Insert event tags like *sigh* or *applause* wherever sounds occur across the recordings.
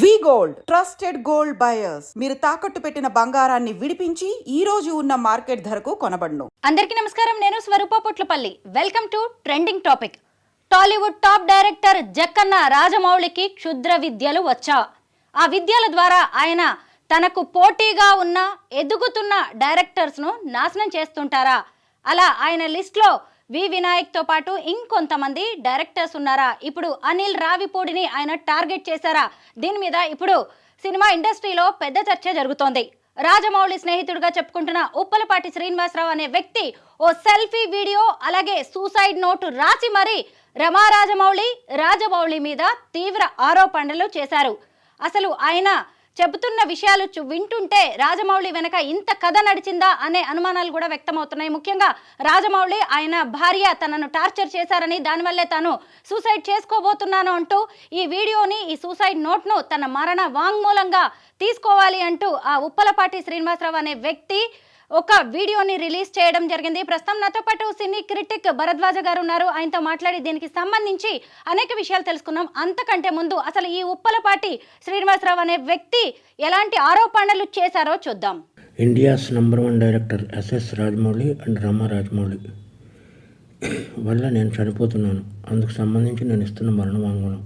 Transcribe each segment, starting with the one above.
V gold trusted gold buyers. మీరు తాకట్టు పెట్టిన బంగారాన్ని విడిపించి ఈ రోజు ఉన్న మార్కెట్ ధరకు కొనబడును. అందరికీ నమస్కారం. నేను Swaroopa Potlapalli. Welcome to trending topic. Tollywood top director Jakkanna రాజమౌళికి క్షుద్ర విద్యలు వచ్చా? ఆ విద్యల ద్వారా ఆయన తనకు పోటీగా ఉన్న ఎదుగుతున్న డైరెక్టర్స్ను నాశనం చేస్తుంటారా? అలా ఆయన లిస్ట్లో వి వినాయక్తో పాటు ఇంకొంతమంది డైరెక్టర్స్ ఉన్నారా? ఇప్పుడు అనిల్ రావిపూడిని ఆయన టార్గెట్ చేశారా? దీని మీద ఇప్పుడు సినిమా ఇండస్ట్రీలో పెద్ద చర్చ జరుగుతోంది. రాజమౌళి స్నేహితుడిగా చెప్పుకుంటున్న ఉప్పలపాటి శ్రీనివాసరావు అనే వ్యక్తి ఓ సెల్ఫీ వీడియో అలాగే సూసైడ్ నోటు రాసి మరీ రమా రాజమౌళి రాజమౌళి మీద తీవ్ర ఆరోపణలు చేశారు. అసలు ఆయన చెబుతున్న విషయాలు వింటుంటే రాజమౌళి వెనక ఇంత కథ నడిచిందా అనే అనుమానాలు కూడా వ్యక్తమవుతున్నాయి. ముఖ్యంగా రాజమౌళి ఆయన భార్య తనను టార్చర్ చేశారని దానివల్లే తాను సూసైడ్ చేసుకోబోతున్నాను అంటూ ఈ వీడియోని ఈ సూసైడ్ నోట్ను తన మరణ వాంగ్మూలంగా తీసుకోవాలి అంటూ ఆ ఉప్పలపాటి శ్రీనివాసరావు అనే వ్యక్తి ఒక వీడియోని రిలీజ్ చేయడం జరిగింది. ప్రస్తుతం నాతో పాటు సినీ క్రిటిక్ భరద్వాజ గారు ఉన్నారు. ఆయనతో మాట్లాడి దీనికి సంబంధించి అనేక విషయాలు తెలుసుకున్నాం. అంతకంటే ముందు అసలు ఈ ఉప్పలపాటి శ్రీనివాసరావు అనే వ్యక్తి ఎలాంటి ఆరోపణలు చేశారో చూద్దాం. India's number one director SS Rajamouli and Rama Rajamouli వల్ల నేను చనిపోతున్నాను. అందుకు సంబంధించి నేను ఇస్తున్న మరణ వాంగ్మూలం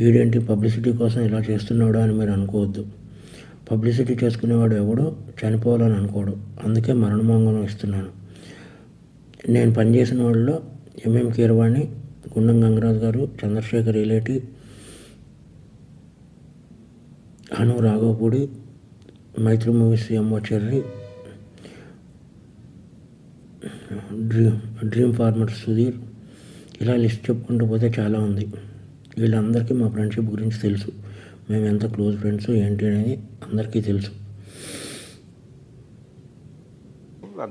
వీడేంటి పబ్లిసిటీ కోసం ఇలా చేస్తున్నాడు అని మీరు అనుకోవద్దు. పబ్లిసిటీ చేసుకునేవాడు ఎవడో చనిపోవాలని అనుకోడు. అందుకే మరణ ఇస్తున్నాను. నేను పనిచేసిన వాళ్ళలో ఎంఎం కీరవాణి గుండం గంగరాజు గారు Chandrashekhar Yeleti Anu Raghavapudi Mythri Movies MO Cherry dream dream farmer Sudheer ఇలా లిస్ట్ చెప్పుకుంటూ పోతే చాలా ఉంది. వీళ్ళందరికీ మా ఫ్రెండ్షిప్ గురించి తెలుసు. మేము ఎంత క్లోజ్ ఫ్రెండ్స్ ఏంటి అనేది అందరికీ తెలుసు.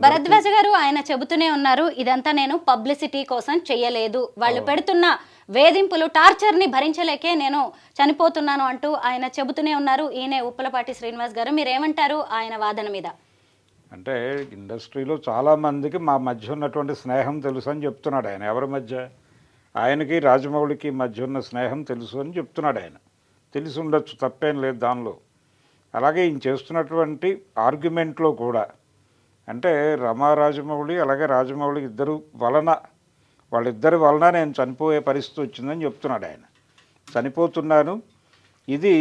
భరద్వాజ గారు ఆయన చెబుతూనే ఉన్నారు ఇదంతా నేను పబ్లిసిటీ కోసం చెయ్యలేదు. వాళ్ళు పెడుతున్న వేధింపులు టార్చర్ని భరించలేకే నేను చనిపోతున్నాను అంటూ ఆయన చెబుతూనే ఉన్నారు. ఈయనే ఉప్పలపాటి శ్రీనివాస్ గారు. మీరేమంటారు ఆయన వాదన మీద? అంటే ఇండస్ట్రీలో చాలామందికి మా మధ్య ఉన్నటువంటి స్నేహం తెలుసు అని చెప్తున్నాడు ఆయన. ఎవరి మధ్య? ఆయనకి రాజమౌళికి మధ్య ఉన్న స్నేహం తెలుసు అని చెప్తున్నాడు ఆయన. తెలిసి ఉండొచ్చు తప్పేం లేదు దానిలో. అలాగే ఈయన చేస్తున్నటువంటి ఆర్గ్యుమెంట్లో కూడా అంటే రమా రాజమౌళి అలాగే రాజమౌళి ఇద్దరు వలన వాళ్ళిద్దరి వలన నేను చనిపోయే పరిస్థితి వచ్చిందని చెప్తున్నాడు ఆయన. చనిపోతున్నాను ఇది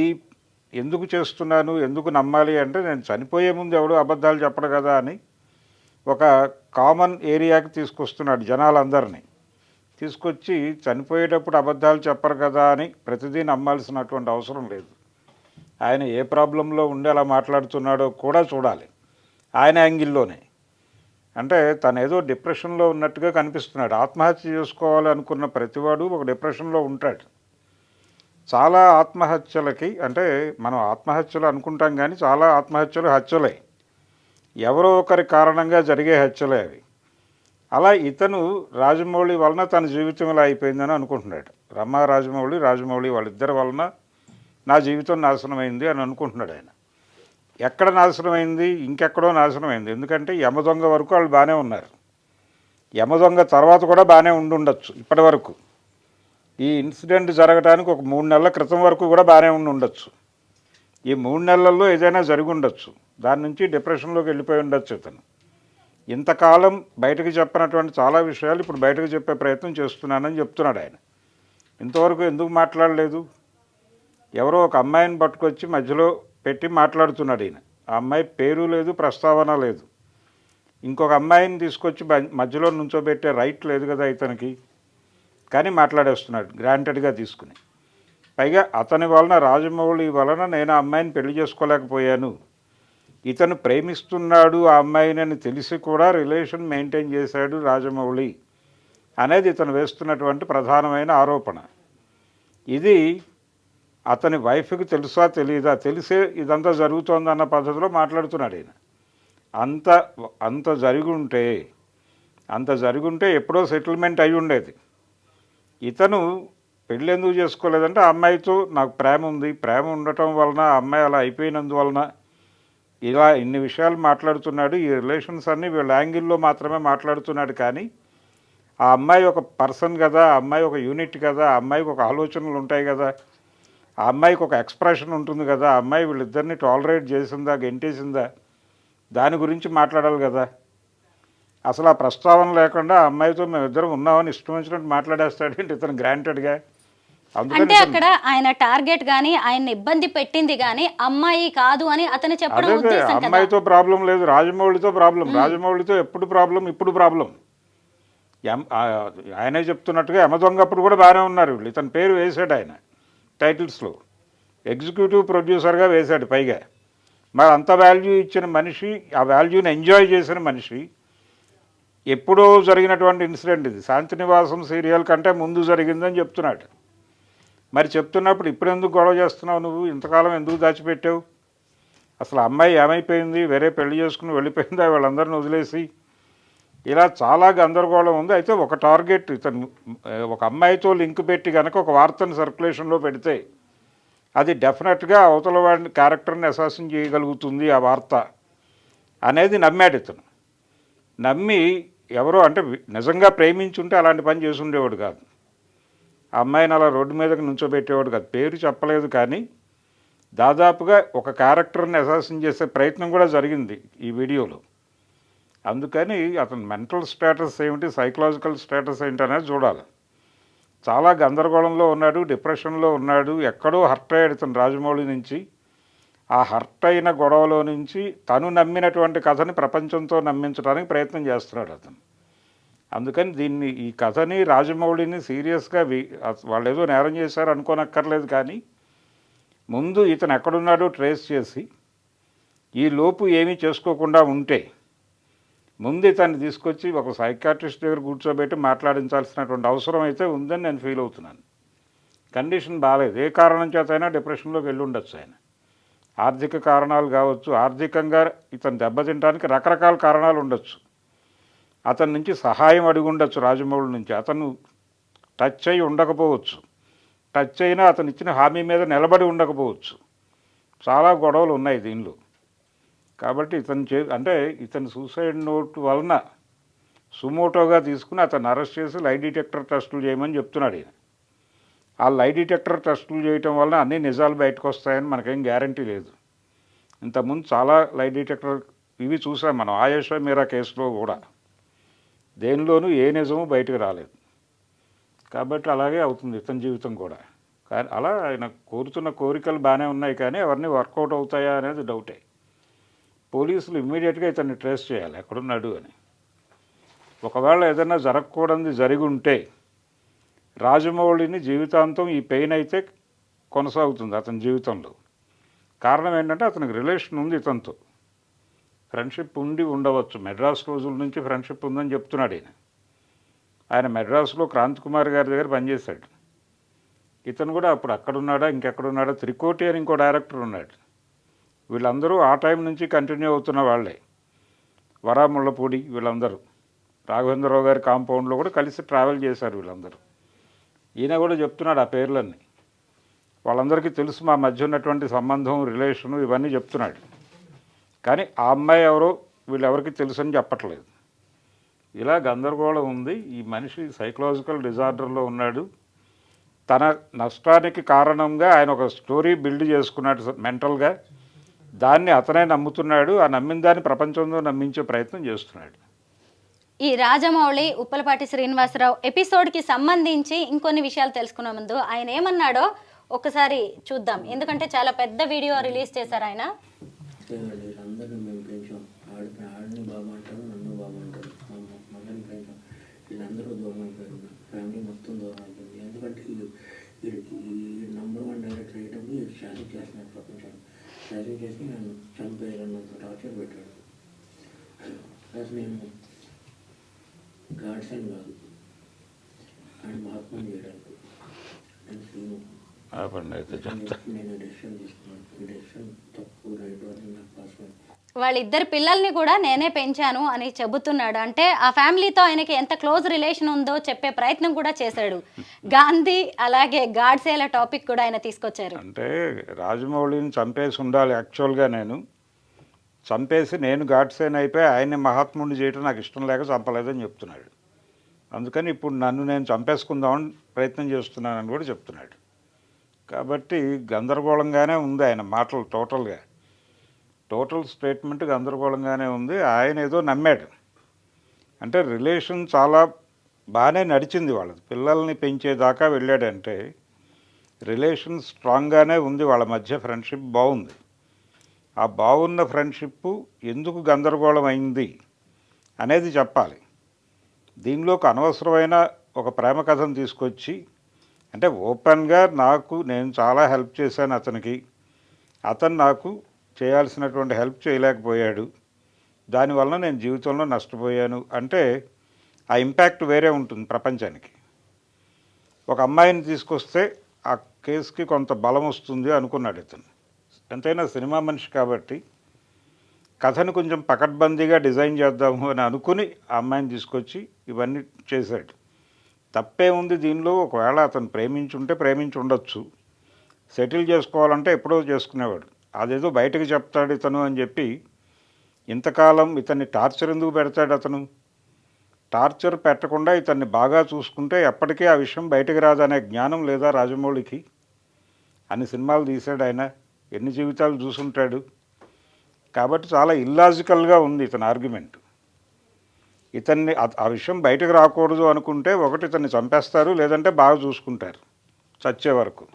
ఎందుకు చేస్తున్నాను ఎందుకు నమ్మాలి అంటే నేను చనిపోయే ముందు ఎవడు అబద్ధాలు చెప్పడు కదా అని ఒక కామన్ ఏరియాకి తీసుకొస్తున్నాడు జనాలందరినీ. తీసుకొచ్చి చనిపోయేటప్పుడు అబద్ధాలు చెప్పరు కదా అని ప్రతిదీ నమ్మాల్సినటువంటి అవసరం లేదు. ఆయన ఏ ప్రాబ్లంలో ఉండి అలా మాట్లాడుతున్నాడో కూడా చూడాలి. ఆయన యాంగిల్లోనే. అంటే తను ఏదో డిప్రెషన్లో ఉన్నట్టుగా కనిపిస్తున్నాడు. ఆత్మహత్య చేసుకోవాలి అనుకున్న ప్రతివాడు ఒక డిప్రెషన్లో ఉంటాడు. చాలా ఆత్మహత్యలకి అంటే మనం ఆత్మహత్యలు అనుకుంటాం కానీ చాలా ఆత్మహత్యలు హత్యలే. ఎవరో ఒకరి కారణంగా జరిగే హత్యలే అవి. అలా ఇతను రాజమౌళి వలన తన జీవితం ఇలా అయిపోయిందని అనుకుంటున్నాడు. రమ్మ రాజమౌళి రాజమౌళి వాళ్ళిద్దరి వలన నా జీవితం నాశనమైంది అని అనుకుంటున్నాడు ఆయన. ఎక్కడ నాశనమైంది? ఇంకెక్కడో నాశనమైంది. ఎందుకంటే యమదొంగ వరకు వాళ్ళు బాగానే ఉన్నారు. యమదొంగ తర్వాత కూడా బాగానే ఉండి ఉండొచ్చు ఇప్పటి వరకు. ఈ ఇన్సిడెంట్ జరగడానికి ఒక మూడు నెలల క్రితం వరకు కూడా బాగానే ఉండి ఉండొచ్చు ఈ మూడు నెలల్లో ఏదైనా జరిగి ఉండొచ్చు. దాని నుంచి డిప్రెషన్లోకి వెళ్ళిపోయి ఉండొచ్చు ఇతను. ఇంతకాలం బయటకు చెప్పినటువంటి చాలా విషయాలు ఇప్పుడు బయటకు చెప్పే ప్రయత్నం చేస్తున్నానని చెప్తున్నాడు ఆయన. ఇంతవరకు ఎందుకు మాట్లాడలేదు? ఎవరో ఒక అమ్మాయిని పట్టుకొచ్చి మధ్యలో పెట్టి మాట్లాడుతున్నాడు ఈయన. ఆ అమ్మాయి పేరు లేదు ప్రస్తావన లేదు. ఇంకొక అమ్మాయిని తీసుకొచ్చి మధ్యలో నుంచోబెట్టే రైట్ లేదు కదా ఇతనికి. కానీ మాట్లాడేస్తున్నాడు గ్రాంటెడ్గా తీసుకుని. పైగా అతని వలన రాజమౌళి వలన నేను ఆ అమ్మాయిని పెళ్ళి చేసుకోలేకపోయాను. ఇతను ప్రేమిస్తున్నాడు ఆ అమ్మాయినని తెలిసి కూడా రిలేషన్ మెయింటైన్ చేశాడు రాజమౌళి అనేది ఇతను వేస్తున్నటువంటి ప్రధానమైన ఆరోపణ. ఇది అతని వైఫ్కి తెలుసా తెలియదా తెలిసే ఇదంతా జరుగుతోందన్న పద్ధతిలో మాట్లాడుతున్నాడు ఈయన. అంత అంత జరిగి ఉంటే అంత జరుగుంటే ఉంటే ఎప్పుడో సెటిల్మెంట్ అయి ఉండేది. ఇతను పెళ్ళి ఎందుకు చేసుకోలేదంటే ఆ అమ్మాయితో నాకు ప్రేమ ఉంది ప్రేమ ఉండటం వలన ఆ అమ్మాయి అలా అయిపోయినందువలన ఇలా ఇన్ని విషయాలు మాట్లాడుతున్నాడు ఈ రిలేషన్స్ అన్నీ వీళ్ళ యాంగిల్లో మాత్రమే మాట్లాడుతున్నాడు కానీ ఆ అమ్మాయి ఒక పర్సన్ కదా ఆ అమ్మాయి ఒక యూనిట్ కదా ఆ అమ్మాయికి ఒక ఆలోచనలు ఉంటాయి కదా ఆ అమ్మాయికి ఒక ఎక్స్ప్రెషన్ ఉంటుంది కదా ఆ అమ్మాయి వీళ్ళిద్దరిని టాలరేట్ చేసిందా గెంటేసిందా దాని గురించి మాట్లాడాలి కదా. అసలు ఆ ప్రస్తావన లేకుండా ఆ అమ్మాయితో మేము ఇద్దరం ఉన్నామని ఇష్టం వచ్చినట్టు మాట్లాడేస్తాడేంటి ఇతను గ్రాంటెడ్గా అంటే అక్కడ ఆయన టార్గెట్ గాని ఆయన ఇబ్బంది పెట్టింది గాని అమ్మాయి కాదు అని అతను చెప్పడం ఉద్దేశం అమ్మాయితో ప్రాబ్లం లేదు రాజమౌళితో ప్రాబ్లం. రాజమౌళితో ఎప్పుడు ప్రాబ్లం? ఇప్పుడు ప్రాబ్లం. ఆయనే చెప్తున్నట్టుగా యమ దొంగప్పుడు కూడా బాగానే ఉన్నారు వీళ్ళు. ఇతని పేరు వేశాడు ఆయన టైటిల్స్లో. ఎగ్జిక్యూటివ్ ప్రొడ్యూసర్గా వేశాడు పైగా. మరి అంత వాల్యూ ఇచ్చిన మనిషి ఆ వాల్యూని ఎంజాయ్ చేసిన మనిషి ఎప్పుడో జరిగినటువంటి ఇన్సిడెంట్ ఇది. శాంతినివాసం సీరియల్ కంటే ముందు జరిగిందని చెప్తున్నాడు. మరి చెప్తున్నప్పుడు ఇప్పుడు ఎందుకు గొడవ చేస్తున్నావు నువ్వు? ఇంతకాలం ఎందుకు దాచిపెట్టావు? అసలు అమ్మాయి ఏమైపోయింది? వేరే పెళ్ళి చేసుకుని వెళ్ళిపోయిందా? వాళ్ళందరిని వదిలేసి. ఇలా చాలా గందరగోళం ఉంది. అయితే ఒక టార్గెట్ ఇతను ఒక అమ్మాయితో లింక్ పెట్టి కనుక ఒక వార్తను సర్క్యులేషన్లో పెడితే అది డెఫినెట్గా అవతల వాడిని క్యారెక్టర్ని అసాసిన్ చేయగలుగుతుంది ఆ వార్త అనేది నమ్మాడు ఇతను. నమ్మి ఎవరో అంటే నిజంగా ప్రేమించుంటే అలాంటి పని చేసి ఉండేవాడు కాదు. అమ్మాయిని అలా రోడ్డు మీదకి నుంచోబెట్టేవాడు కాదు. పేరు చెప్పలేదు కానీ దాదాపుగా ఒక క్యారెక్టర్ని అసాసిన్ చేసే ప్రయత్నం కూడా జరిగింది ఈ వీడియోలో. అందుకని అతని మెంటల్ స్టేటస్ ఏమిటి సైకలాజికల్ స్టేటస్ ఏంటి అనేది చూడాలి. చాలా గందరగోళంలో ఉన్నాడు డిప్రెషన్లో ఉన్నాడు ఎక్కడో హర్ట్ అయ్యాడు తను రాజమౌళి నుంచి. ఆ హర్ట్ అయిన గొడవలో నుంచి తను నమ్మినటువంటి కథని ప్రపంచంతో నమ్మించడానికి ప్రయత్నం చేస్తున్నాడు అతను. అందుకని దీన్ని ఈ కథని రాజమౌళిని సీరియస్గా వాళ్ళు ఏదో నేరం చేశారు అనుకోనక్కర్లేదు కానీ ముందు ఇతను ఎక్కడున్నాడో ట్రేస్ చేసి ఈ లోపు ఏమీ చేసుకోకుండా ఉంటే ముందు ఇతన్ని తీసుకొచ్చి ఒక సైకాట్రిస్ట్ దగ్గర కూర్చోబెట్టి మాట్లాడించాల్సినటువంటి అవసరం అయితే ఉందని నేను ఫీల్ అవుతున్నాను. కండిషన్ బాగాలేదు ఏ కారణం చేతైనా డిప్రెషన్లోకి వెళ్ళి ఉండొచ్చు ఆయన. ఆర్థిక కారణాలు కావచ్చు. ఆర్థికంగా ఇతను దెబ్బతింటానికి రకరకాల కారణాలు ఉండొచ్చు. అతని నుంచి సహాయం అడిగి రాజమౌళి నుంచి. అతను టచ్ అయి ఉండకపోవచ్చు. టచ్ అయినా అతను ఇచ్చిన హామీ మీద నిలబడి ఉండకపోవచ్చు. చాలా గొడవలు ఉన్నాయి దీనిలో. కాబట్టి ఇతను చే అంటే ఇతను సూసైడ్ నోట్ వలన సుమోటోగా తీసుకుని అతను అరెస్ట్ చేసి లై డిటెక్టర్ టెస్టులు చేయమని చెప్తున్నాడు ఈయన. ఆ లై డిటెక్టర్ టెస్టులు చేయటం వలన అన్ని నిజాలు బయటకు వస్తాయని మనకేం గ్యారంటీ లేదు. ఇంతకుముందు చాలా లై డిటెక్టర్ ఇవి చూసాం మనం ఆయేష మీరా కేసులో కూడా. దేనిలోనూ ఏ నిజము బయటకు రాలేదు. కాబట్టి అలాగే అవుతుంది ఇతని జీవితం కూడా. కానీ అలా ఆయన కోరుతున్న కోరికలు బాగానే ఉన్నాయి కానీ అవన్నీ వర్కౌట్ అవుతాయా అనేది డౌటే. పోలీసులు ఇమ్మీడియట్గా ఇతన్ని ట్రేస్ చేయాలి ఎక్కడున్నాడు అని. ఒకవేళ ఏదైనా జరగకూడదు జరిగి ఉంటే రాజమౌళిని జీవితాంతం ఈ పెయిన్ అయితే కొనసాగుతుంది అతని జీవితంలో. కారణం ఏంటంటే అతనికి రిలేషన్ ఉంది ఇతనితో. ఫ్రెండ్షిప్ ఉండి ఉండవచ్చు. మెడ్రాస్ రోజుల నుంచి ఫ్రెండ్షిప్ ఉందని చెప్తున్నాడు ఈయన. ఆయన మెడ్రాస్లో క్రాంత్ కుమార్ గారి దగ్గర పనిచేశాడు. ఇతను కూడా అప్పుడు అక్కడున్నాడా ఇంకెక్కడున్నాడా? త్రికోటి అని ఇంకో డైరెక్టర్ ఉన్నాడు. వీళ్ళందరూ ఆ టైం నుంచి కంటిన్యూ అవుతున్న వాళ్ళే. వరాముళ్ళపూడి వీళ్ళందరూ. రాఘవేంద్రరావు గారి కాంపౌండ్లో కూడా కలిసి ట్రావెల్ చేశారు వీళ్ళందరూ. ఈయన కూడా చెప్తున్నాడు ఆ పేర్లన్నీ. వాళ్ళందరికీ తెలుసు మా మధ్య ఉన్నటువంటి సంబంధం రిలేషను ఇవన్నీ చెప్తున్నాడు. కానీ ఆ అమ్మాయి ఎవరో వీళ్ళెవరికి తెలుసు అని చెప్పట్లేదు. ఇలా గందరగోళం ఉంది. ఈ మనిషి సైకలాజికల్ డిజార్డర్లో ఉన్నాడు. తన నష్టానికి కారణంగా ఆయన ఒక స్టోరీ బిల్డ్ చేసుకున్నాడు మెంటల్గా దాన్ని అతనే నమ్ముతున్నాడు. ఆ నమ్మిన దాన్ని ప్రపంచంలో నమ్మించే ప్రయత్నం చేస్తున్నాడు. ఈ రాజమౌళి ఉప్పలపాటి శ్రీనివాసరావు ఎపిసోడ్కి సంబంధించి ఇంకొన్ని విషయాలు తెలుసుకునే ముందు ఆయన ఏమన్నాడో ఒకసారి చూద్దాం. ఎందుకంటే చాలా పెద్ద వీడియో రిలీజ్ చేశారు ఆయన అంతేకాదు వీళ్ళందరినీ మేము పెంచాం ఆడి ఆడిని బాబు అంటారు నన్ను బాబు అంటారు మా మ- మగని పెంచాం వీళ్ళందరూ దూరం అయిపోయారు ఫ్యామిలీ మొత్తం దూరం అయిపోయింది ఎందుకంటే వీళ్ళు వీడికి ఈ నంబర్ వన్ డైరెక్టర్ అయ్యేటప్పుడు వీడు శాసింగ్ చేస్తున్నాడు ప్రపంచాన్ని. శాసింగ్ చేసి నన్ను చంపేయాలన్నంత టార్చర్ పెట్టాడు. ప్లస్ నేను గాడ్స్ అని కాదు ఆయన మహాత్మని చేయడానికి. నేను ఆపండి అయితే చెప్తా. నేను డెసిషన్ తీసుకున్నాను. డెసిషన్ తప్పు రైట్ వాళ్ళిద్దరు పిల్లల్ని కూడా నేనే పెంచాను అని చెబుతున్నాడు. అంటే ఆ ఫ్యామిలీతో ఆయనకి ఎంత క్లోజ్ రిలేషన్ ఉందో చెప్పే ప్రయత్నం కూడా చేశాడు. గాంధీ అలాగే గాడ్సేల టాపిక్ కూడా ఆయన తీసుకొచ్చారు. అంటే రాజమౌళిని చంపేసి ఉండాలి యాక్చువల్గా నేను. చంపేసి నేను గాడ్సేన్ అయిపోయి ఆయన్ని మహాత్ముడిని చేయటం నాకు ఇష్టం లేక చంపలేదని చెప్తున్నాడు. అందుకని ఇప్పుడు నన్ను నేను చంపేసుకుందామని ప్రయత్నం చేస్తున్నానని కూడా చెప్తున్నాడు. కాబట్టి గందరగోళంగానే ఉంది ఆయన మాటలు టోటల్గా. టోటల్ స్టేట్మెంట్ గందరగోళంగానే ఉంది. ఆయన ఏదో నమ్మాడు. అంటే రిలేషన్ చాలా బాగానే నడిచింది వాళ్ళది. పిల్లల్ని పెంచేదాకా వెళ్ళాడంటే రిలేషన్ స్ట్రాంగ్గానే ఉంది వాళ్ళ మధ్య ఫ్రెండ్షిప్ బాగుంది. ఆ బాగున్న ఫ్రెండ్షిప్ ఎందుకు గందరగోళం అయింది అనేది చెప్పాలి. దీనిలోకి అనవసరమైన ఒక ప్రేమ కథను తీసుకొచ్చి అంటే ఓపెన్గా నాకు నేను చాలా హెల్ప్ చేశాను అతనికి. అతను నాకు చేయాల్సినటువంటి హెల్ప్ చేయలేకపోయాడు. దానివల్ల నేను జీవితంలో నష్టపోయాను. అంటే ఆ ఇంపాక్ట్ వేరే ఉంటుంది ప్రపంచానికి. ఒక అమ్మాయిని తీసుకొస్తే ఆ కేసుకి కొంత బలం వస్తుంది అనుకున్నాడు ఇతను. ఎంతైనా సినిమా మనిషి కాబట్టి కథను కొంచెం పకడ్బందీగా డిజైన్ చేద్దాము అని అనుకుని ఆ అమ్మాయిని తీసుకొచ్చి ఇవన్నీ చేశాడు. తప్పే ఉంది దీనిలో ఒకవేళ అతను ప్రేమించుంటే ప్రేమించి ఉండొచ్చు సెటిల్ చేసుకోవాలంటే ఎప్పుడో చేసుకునేవాడు. అదేదో బయటకు చెప్తాడు ఇతను అని చెప్పి ఇంతకాలం ఇతన్ని టార్చర్ ఎందుకు పెడతాడు అతను? టార్చర్ పెట్టకుండా ఇతన్ని బాగా చూసుకుంటే ఎప్పటికీ ఆ విషయం బయటకు రాదనే జ్ఞానం లేదా రాజమౌళికి? అన్ని సినిమాలు తీశాడు ఆయన. ఎన్ని జీవితాలు చూసుంటాడు? కాబట్టి చాలా ఇల్లాజికల్గా ఉంది ఇతని ఆర్గ్యుమెంట్ ఇతన్ని ఆ- ఆ విషయం బయటకు రాకూడదు అనుకుంటే ఒకటి ఇతన్ని చంపేస్తారు లేదంటే బాగా చూసుకుంటారు చచ్చే వరకు.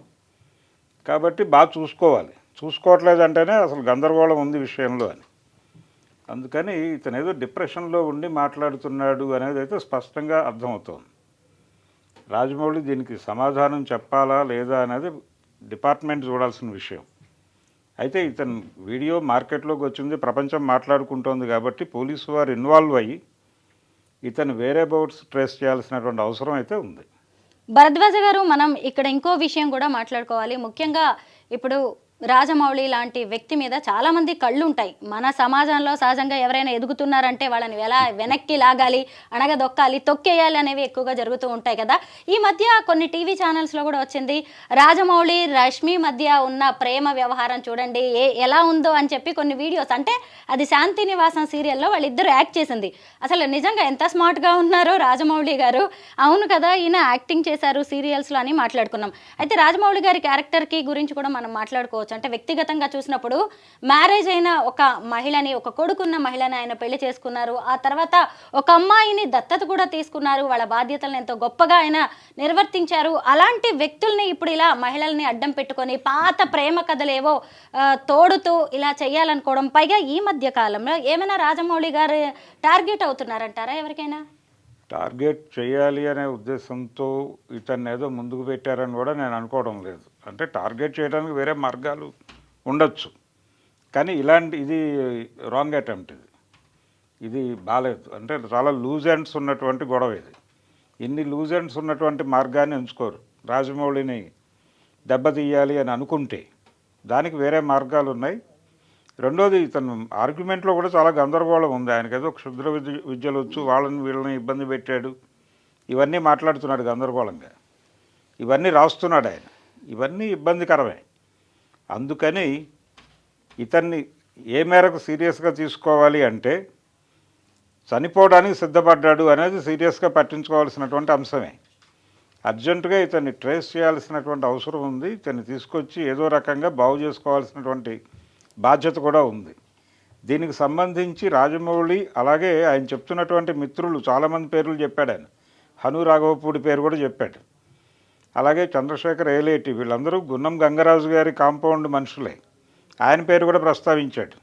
కాబట్టి బాగా చూసుకోవాలి. చూసుకోవట్లేదంటేనే అసలు గందరగోళం ఉంది విషయంలో అని. అందుకని ఇతను ఏదో డిప్రెషన్లో ఉండి మాట్లాడుతున్నాడు అనేది అయితే స్పష్టంగా అర్థమవుతోంది. రాజమౌళి దీనికి సమాధానం చెప్పాలా లేదా అనేది డిపార్ట్మెంట్ చూడాల్సిన విషయం. అయితే ఇతను వీడియో మార్కెట్లోకి వచ్చింది ప్రపంచం మాట్లాడుకుంటోంది కాబట్టి పోలీసు వారు ఇన్వాల్వ్ అయ్యి ఇతను వేరే బౌట్స్ ట్రేస్ చేయాల్సినటువంటి అవసరం అయితే ఉంది. భరద్వాజ గారు మనం ఇక్కడ ఇంకో విషయం కూడా మాట్లాడుకోవాలి. ముఖ్యంగా ఇప్పుడు రాజమౌళి లాంటి వ్యక్తి మీద చాలామంది కళ్ళు ఉంటాయి మన సమాజంలో సహజంగా ఎవరైనా ఎదుగుతున్నారంటే వాళ్ళని ఎలా వెనక్కి లాగాలి అణగదొక్కాలి తొక్కేయాలి అనేవి ఎక్కువగా జరుగుతూ ఉంటాయి కదా. ఈ మధ్య కొన్ని టీవీ ఛానల్స్లో కూడా వచ్చింది. రాజమౌళి రష్మి మధ్య ఉన్న ప్రేమ వ్యవహారం చూడండి ఏ ఎలా ఉందో అని చెప్పి కొన్ని వీడియోస్. అంటే అది శాంతి నివాసం సీరియల్లో వాళ్ళిద్దరు యాక్ట్ చేసింది. అసలు నిజంగా ఎంత స్మార్ట్గా ఉన్నారో రాజమౌళి గారు. అవును కదా ఈయన యాక్టింగ్ చేశారు సీరియల్స్లో అని మాట్లాడుకున్నాం. అయితే రాజమౌళి గారి క్యారెక్టర్కి గురించి కూడా మనం మాట్లాడుకోవచ్చు? అంటే వ్యక్తిగతంగా చూసినప్పుడు మ్యారేజ్ అయిన ఒక మహిళని ఒక కొడుకున్న మహిళని ఆయన పెళ్ళి చేసుకున్నారు. ఆ తర్వాత ఒక అమ్మాయిని దత్తత కూడా తీసుకున్నారు. వాళ్ళ బాధ్యతలను ఎంతో గొప్పగా ఆయన నిర్వర్తించారు. అలాంటి వ్యక్తుల్ని ఇప్పుడు ఇలా మహిళల్ని అడ్డం పెట్టుకొని పాత ప్రేమ కథలేవో తోడుతూ ఇలా చేయాలనుకోవడం పైగా ఈ మధ్య కాలంలో ఏమైనా రాజమౌళి గారు టార్గెట్ అవుతున్నారంటారా ఎవరికైనా? టార్గెట్ చేయాలి అనే ఉద్దేశంతో ఇతన్ని ఏదో ముందుకు పెట్టారని కూడా నేను అనుకోవడం లేదు. అంటే టార్గెట్ చేయడానికి వేరే మార్గాలు ఉండొచ్చు. కానీ ఇలాంటి ఇది రాంగ్ అటెంప్ట్ ఇది. ఇది బాగాలేదు అంటే చాలా లూజ్ ఎండ్స్ ఉన్నటువంటి గొడవ ఇది. ఇన్ని లూజ్ ఎండ్స్ ఉన్నటువంటి మార్గాన్ని ఎంచుకోరు. రాజమౌళిని దెబ్బతీయాలి అని అనుకుంటే దానికి వేరే మార్గాలు ఉన్నాయి. రెండోది ఇతను ఆర్గ్యుమెంట్లో కూడా చాలా గందరగోళం ఉంది. ఆయనకి ఏదో క్షుద్ర విద్య విద్యలు వచ్చు వాళ్ళని వీళ్ళని ఇబ్బంది పెట్టాడు. ఇవన్నీ మాట్లాడుతున్నాడు గందరగోళంగా. ఇవన్నీ రాస్తున్నాడు ఆయన. ఇవన్నీ ఇబ్బందికరమే. అందుకని ఇతన్ని ఏ మేరకు సీరియస్గా తీసుకోవాలి అంటే చనిపోవడానికి సిద్ధపడ్డాడు అనేది సీరియస్గా పట్టించుకోవాల్సినటువంటి అంశమే. అర్జెంటుగా ఇతన్ని ట్రేస్ చేయాల్సినటువంటి అవసరం ఉంది. ఇతన్ని తీసుకొచ్చి ఏదో రకంగా బాగు చేసుకోవాల్సినటువంటి బాధ్యత కూడా ఉంది. దీనికి సంబంధించి రాజమౌళి అలాగే ఆయన చెప్తున్నటువంటి మిత్రులు చాలామంది పేర్లు చెప్పాడు ఆయన. హను రాఘవపూడి పేరు కూడా చెప్పాడు. అలాగే చంద్రశేఖర్ ఏలేటి వీళ్ళందరూ గున్నం గంగరాజు గారి కాంపౌండ్ మనుషులే. ఆయన పేరు కూడా ప్రస్తావించాడు.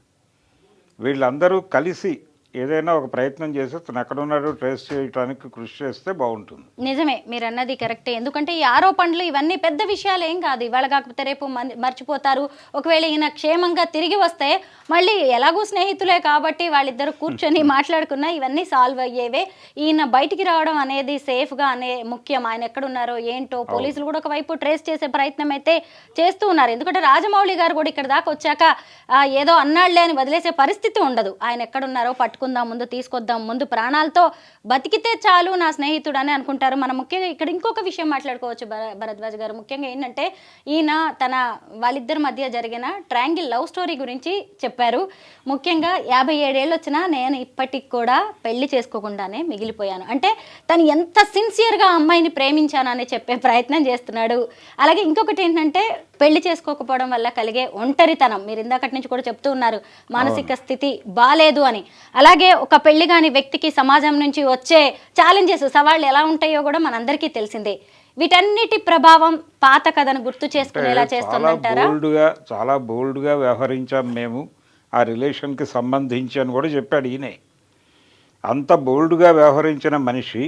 వీళ్ళందరూ కలిసి ఏదైనా ఒక ప్రయత్నం చేసి తను ఎక్కడ ఉన్నాడో ట్రేస్ చేయడానికి కృషి చేస్తే బాగుంటుంది. నిజమే మీరు అన్నది కరెక్టే. ఎందుకంటే ఈ ఆరోపణలు ఇవన్నీ పెద్ద విషయాలు ఏం కాదు. ఇవాళ కాకపోతే రేపు మర్చిపోతారు. ఒకవేళ ఈయన క్షేమంగా తిరిగి వస్తే మళ్ళీ ఎలాగూ స్నేహితులే కాబట్టి వాళ్ళిద్దరు కూర్చొని *laughs* మాట్లాడుకున్నా ఇవన్నీ సాల్వ్ అయ్యేవే. ఈయన బయటికి రావడం అనేది సేఫ్గా అనే ముఖ్యం. ఆయన ఎక్కడున్నారో ఏంటో పోలీసులు కూడా ఒకవైపు ట్రేస్ చేసే ప్రయత్నం అయితే చేస్తూ ఉన్నారు. ఎందుకంటే రాజమౌళి గారు కూడా ఇక్కడ దాకా వచ్చాక ఏదో అన్నాళ్ళే అని వదిలేసే పరిస్థితి ఉండదు. ఆయన ఎక్కడున్నారో పట్టుకో పట్టుకుందాం ముందు తీసుకొద్దాం ముందు ప్రాణాలతో బతికితే చాలు నా స్నేహితుడు అని అనుకుంటారు. మనం ముఖ్యంగా ఇక్కడ ఇంకొక విషయం మాట్లాడుకోవచ్చు భర- భరద్వాజ్ గారు. ముఖ్యంగా ఏంటంటే ఈయన తన వాళ్ళిద్దరి మధ్య జరిగిన ట్రాంగిల్ లవ్ స్టోరీ గురించి చెప్పారు. ముఖ్యంగా యాభై ఏడేళ్ళు వచ్చినా నేను ఇప్పటికి కూడా పెళ్ళి చేసుకోకుండానే మిగిలిపోయాను. అంటే తను ఎంత సిన్సియర్గా అమ్మాయిని ప్రేమించానని చెప్పే ప్రయత్నం చేస్తున్నాడు. అలాగే ఇంకొకటి ఏంటంటే పెళ్ళి చేసుకోకపోవడం వల్ల కలిగే ఒంటరితనం మీరు ఇందాకటి నుంచి కూడా చెప్తూ ఉన్నారు మానసిక స్థితి బాలేదు అని. అలాగే ఒక పెళ్ళి కాని వ్యక్తికి సమాజం నుంచి వచ్చే ఛాలెంజెస్ సవాళ్ళు ఎలా ఉంటాయో కూడా మనందరికీ తెలిసిందే. వీటన్నిటి ప్రభావం పాత కథను గుర్తు చేసుకునేలా చాలా చేస్తుందంటారా? బోల్డ్గా చాలా బోల్డ్గా వ్యవహరించాం మేము. ఆ రిలేషన్కి సంబంధించి అని కూడా చెప్పాడు ఈయనే. అంత బోల్డ్గా వ్యవహరించిన మనిషి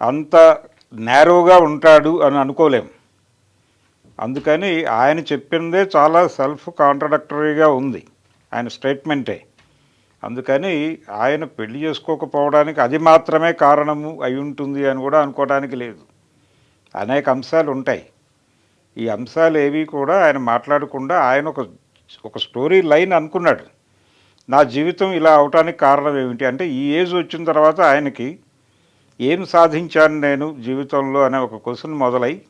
అంత నేరోగా ఉంటాడు అని అనుకోలేం. అందుకని ఆయన చెప్పిందే చాలా సెల్ఫ్ కాంట్రడక్టరీగా ఉంది. ఆయన స్టేట్మెంటే అందుకని ఆయన పెళ్ళి చేసుకోకపోవడానికి అది మాత్రమే కారణము అయి ఉంటుంది అని కూడా అనుకోవడానికి లేదు. అనేక అంశాలు ఉంటాయి. ఈ అంశాలు ఏవి కూడా ఆయన మాట్లాడకుండా ఆయన ఒక ఒక స్టోరీ లైన్ అనుకున్నాడు. నా జీవితం ఇలా అవటానికి కారణం ఏమిటి? అంటే ఈ ఏజ్ వచ్చిన తర్వాత ఆయనకి ఏం సాధించాను నేను జీవితంలో అనే ఒక క్వశ్చన్ మొదలై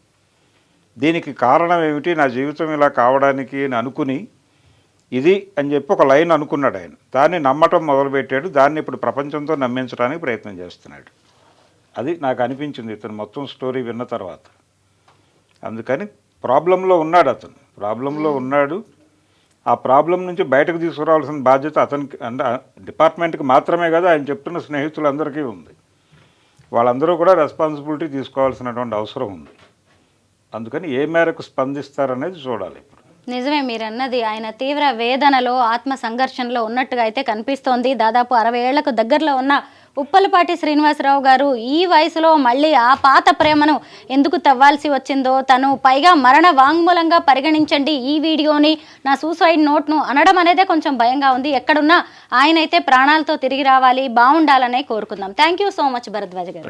దీనికి కారణం ఏమిటి? నా జీవితం ఇలా కావడానికి అని అనుకుని ఇది అని చెప్పి ఒక లైన్ అనుకున్నాడు ఆయన. దాన్ని నమ్మటం మొదలుపెట్టాడు. దాన్ని ఇప్పుడు ప్రపంచంతో నమ్మించడానికి ప్రయత్నం చేస్తున్నాడు. అది నాకు అనిపించింది ఇతను మొత్తం స్టోరీ విన్న తర్వాత. అందుకని ప్రాబ్లంలో ఉన్నాడు అతను. ప్రాబ్లంలో ఉన్నాడు. ఆ ప్రాబ్లం నుంచి బయటకు తీసుకురావాల్సిన బాధ్యత అతనికి అంటే డిపార్ట్మెంట్కి మాత్రమే కదా ఆయన చెప్తున్న స్నేహితులందరికీ ఉంది. వాళ్ళందరూ కూడా రెస్పాన్సిబిలిటీ తీసుకోవాల్సినటువంటి అవసరం ఉంది. అందుకని ఏ మేరకు స్పందిస్తారనేది చూడాలి ఇప్పుడు. నిజమే మీరు అన్నది ఆయన తీవ్ర వేదనలో ఆత్మ సంఘర్షణలో ఉన్నట్టుగా అయితే కనిపిస్తోంది. దాదాపు అరవై ఏళ్ళకు దగ్గరలో ఉన్న ఉప్పలపాటి శ్రీనివాసరావు గారు ఈ వయసులో మళ్ళీ ఆ పాత ప్రేమను ఎందుకు తవ్వాల్సి వచ్చిందో తను పైగా మరణ వాంగ్మూలంగా పరిగణించండి ఈ వీడియోని నా సూసైడ్ నోట్ను అనడం అనేదే కొంచెం భయంగా ఉంది. ఎక్కడున్నా ఆయన అయితే ప్రాణాలతో తిరిగి రావాలి బాగుండాలనే కోరుకుందాం. Thank you so much Bharadwaj గారు.